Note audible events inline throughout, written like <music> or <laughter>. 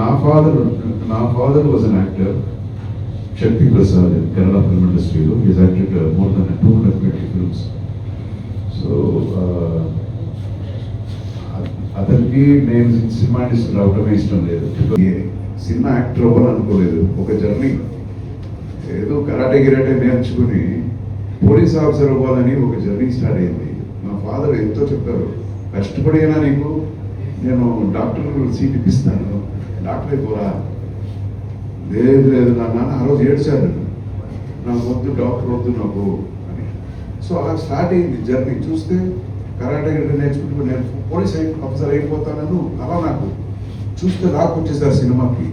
నా ఫాదర్ నా father was an actor Shakti Prasad Kerala film ఇండస్ట్రీలో is acted more than two hundred twenty films so అతనికి నేను cinema industry రావడమే ఇష్టం లేదు. సినిమా యాక్టర్ అవ్వాలనుకోలేదు. ఒక జర్నీ. ఏదో కరాటే గిరాటే నేర్చుకుని పోలీస్ ఆఫీసర్ అవ్వాలని ఒక జర్నీ స్టార్ట్ అయింది. మా ఫాదర్ ఎంతో చెప్పారు. అయినా నీకు? నేను డాక్టర్ సీట్ ఇప్పిస్తాను. డాక్టరే కూరా లేదు లేదు నా నాన్న ఆ రోజు ఏడ్చాడు నాకు వద్దు డాక్టర్ వద్దు నాకు అని. సో అలా స్టార్ట్ అయింది జర్నీ. చూస్తే కరాటే గిరాటే నేర్చుకుంటూ నేను పోలీస్ అయి ఆఫీసర్ అయిపోతానను. అలా నాకు చూస్తే రాకు వచ్చేసారు సినిమాకి.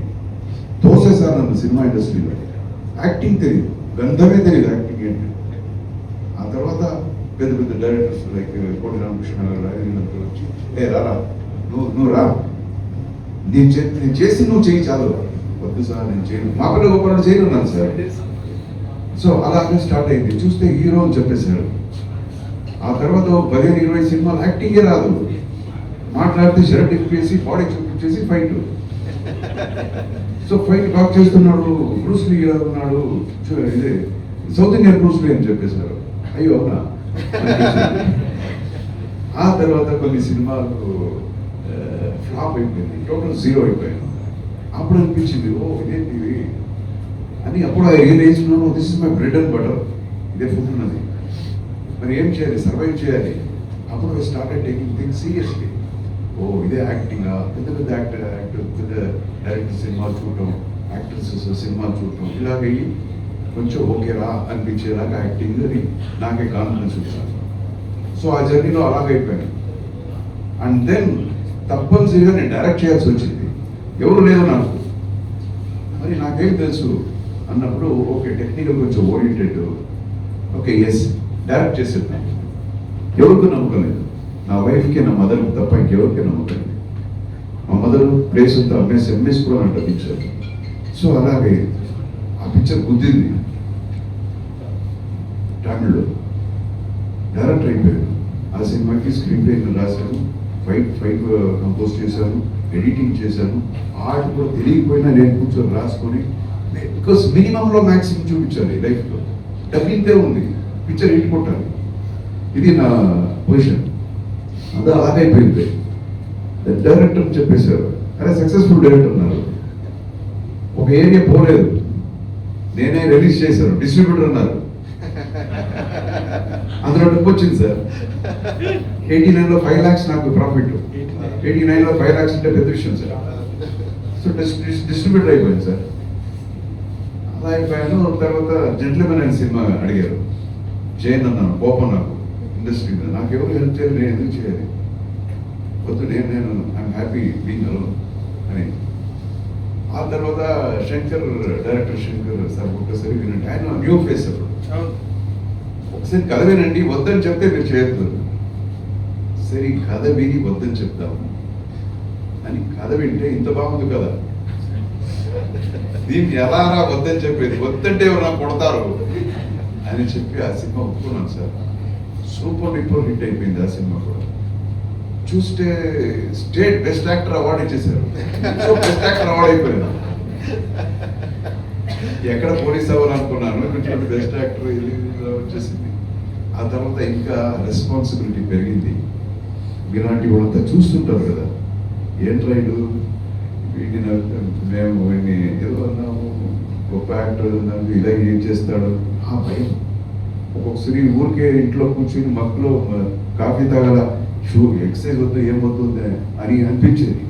తోసేసారు నన్ను సినిమా ఇండస్ట్రీలో. యాక్టింగ్ తెలియదు గంధమే తెలియదు యాక్టింగ్ ఏంటి ఆ తర్వాత పెద్ద పెద్ద డైరెక్టర్స్ లైక్ కోటి రామకృష్ణ గారు వచ్చి ఏ రా నువ్వు నువ్వు రా. నేను నేను చేసి నువ్వు చేయి చాలు. వద్దు సార్ నేను చేయను. మా పిల్లలు గొప్ప చేయను అన్నాను సార్. సో అలాగే స్టార్ట్ అయింది. చూస్తే హీరో అని చెప్పేశాడు. ఆ తర్వాత పదిహేను ఇరవై సినిమాలు యాక్టింగే రాదు. మాట్లాడితే షర్ట్ ఇప్పేసి బాడీ చూపించేసి ఫైట్ సో ఫైట్ బాగా చేస్తున్నాడు. బ్రూస్లీ ఉన్నాడు. చూ- ఇదే సౌత్ ఇండియన్ బ్రూస్లీ అని చెప్పేశారు. అయ్యో అవునా. <laughs> ఆ తర్వాత కొన్ని సినిమాలు అయిపోయింది. టోటల్ జీరో అయిపోయాను అప్పుడు అనిపించింది ఓ ఇదేంటి ఇవి అని అప్పుడు ఆ రియలైజ్లో this is my bread and butter ఇదే ఫుడ్ ఉన్నది. మరి ఏం చేయాలి? సర్వైవ్ చేయాలి? అప్పుడు స్టార్ట్ టేకింగ్ థింగ్ సీరియస్లీ ఓ ఇదే యాక్టింగ్ పెద్ద పెద్ద యాక్టర్ యాక్టర్ పెద్ద డైరెక్టర్ సినిమాలు చూడటం యాక్ట్రెసెస్ సినిమాలు చూడటం ఇలాగ కొంచెం ఓకేరా అనిపించేలాగా యాక్టింగ్ అని నాకే కాన్ఫిడెన్స్ వచ్చాను సో ఆ జర్నీలో అలాగైపోయాను అండ్ దెన్ తప్పనిసరిగా నేను డైరెక్ట్ చేయాల్సి వచ్చింది. ఎవరు లేదు నాకు. మరి నాకేం తెలుసు? అన్నప్పుడు ఓకే టెక్నికల్ కొంచెం ఓరియంటెడ్ ఓకే ఎస్ డైరెక్ట్ చేసేద్దాం ఎవరికి నమ్మకలేదు నా వైఫ్కి నా మదర్ తప్ప ఇంకెవరికి నమ్మకం మా మదర్ ప్లేస్ అంతా అమ్మేసి అమ్మేసి కూడా అంట పిక్చర్ సో అలాగే ఆ పిక్చర్ గుద్దింది తమిళ్ళో. డైరెక్టర్ అయిపోయాడు ఆ సినిమాకి స్క్రీన్ ప్లే రాశాను ఫైట్ ఫైట్ కంపోజ్ చేశాను ఎడిటింగ్ చేశాను. ఆర్ట్ కూడా తెలియకపోయినా నేను కూర్చొని రాసుకొని బికాస్ మినిమంలో మ్యాక్సిమం చూపించాలి లైఫ్లో. డబ్బింతే ఉంది పిక్చర్ ఇంటి కొట్టాలి. ఇది నా పొజిషన్ అది అలాగైపోయింది డైరెక్టర్ చెప్పేశారు అరే సక్సెస్ఫుల్ డైరెక్టర్ అన్నారు. ఒక ఏరియా పోలేదు. నేనే రిలీజ్ చేశాను డిస్ట్రిబ్యూటర్ అన్నారు. <laughs> అందులో డబ్బు వచ్చింది సార్. ఎయిటీ నైన్లో ఫైవ్ ల్యాక్స్ నాకు ప్రాఫిట్ ఎయిటీ నైన్లో ఫైవ్ ల్యాక్స్ అంటే పెద్ద విషయం సార్ సో డిస్ట్రిబ్యూటర్ అయిపోయింది సార్ అలా అయిపోయాను. తర్వాత జెంట్లమెన్ అనే సినిమా అడిగారు. జైన్ అన్నాను కోపం నాకు ఇండస్ట్రీ మీద. నాకు ఎవరు హెల్ప్ చేయాలి నేను ఎందుకు చేయాలి? వద్దు నేను నేను ఐఎమ్ హ్యాపీ బీయింగ్ అలోన్ అని. ఆ తర్వాత శంకర్ డైరెక్టర్ శంకర్ సార్ ఒక్కసారి వినండి. ఆయన న్యూ ఫేస్ అప్పుడు. ఒకసారి కథ వినండి వద్దని చెప్తే మీరు చేయొద్దు. సరే ఈ కథ విని వద్దని చెప్తాము అని కథ వింటే ఇంత బాగుంది కదా. దీన్ని ఎలా రా వద్దని చెప్పేది వద్దంటే ఎవరు కొడతారు అని చెప్పి ఆ సినిమా ఒప్పుకున్నాను సార్. సూపర్ డూపర్ హిట్ అయిపోయింది ఆ సినిమా కూడా. చూస్తే స్టేట్ బెస్ట్ యాక్టర్ అవార్డు ఇచ్చేసారు సో బెస్ట్ యాక్టర్ అవార్డు అయిపోయింది ఎక్కడ పోలీస్ అవ్వాలనుకున్నాను ఇక్కడ బెస్ట్ యాక్టర్ వచ్చేసింది. ఆ తర్వాత ఇంకా రెస్పాన్సిబిలిటీ పెరిగింది. ఇలాంటి వాళ్ళంతా చూస్తుంటారు కదా. ఏంట్రా ఇడు వీడిని మేము వీడిని ఏదో అన్నాము గొప్ప యాక్టర్ అన్నాము ఇలా ఏం చేస్తాడు? ఆ భయం. ఒక్కొక్కసారి ఊరికే ఇంట్లో కూర్చుని మక్కులో కాఫీ తాగల? షూ ఎక్సర్సైజ్ వద్దు ఏం అని అనిపించేది.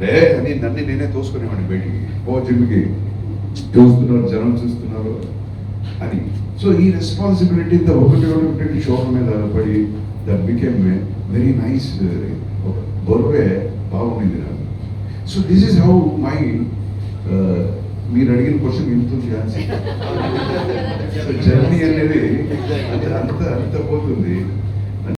లే అని నన్ను నేనే తోసుకునేవాడిని బయటికి. ఓ జిమ్కి. చూస్తున్నారు జనం చూస్తున్నారు. అని సో ఈ రెస్పాన్సిబిలిటీతో ఒకటి ఒకటి షోక మీద పడి దట్ బికేమ్ వెరీ నైస్ గొర్వే బాగుండింది నాకు. So this is how my మీరు అడిగిన క్వశ్చన్ ఇంతుంది జర్నీ <laughs> అనేది అంత అంత అంత పోతుంది.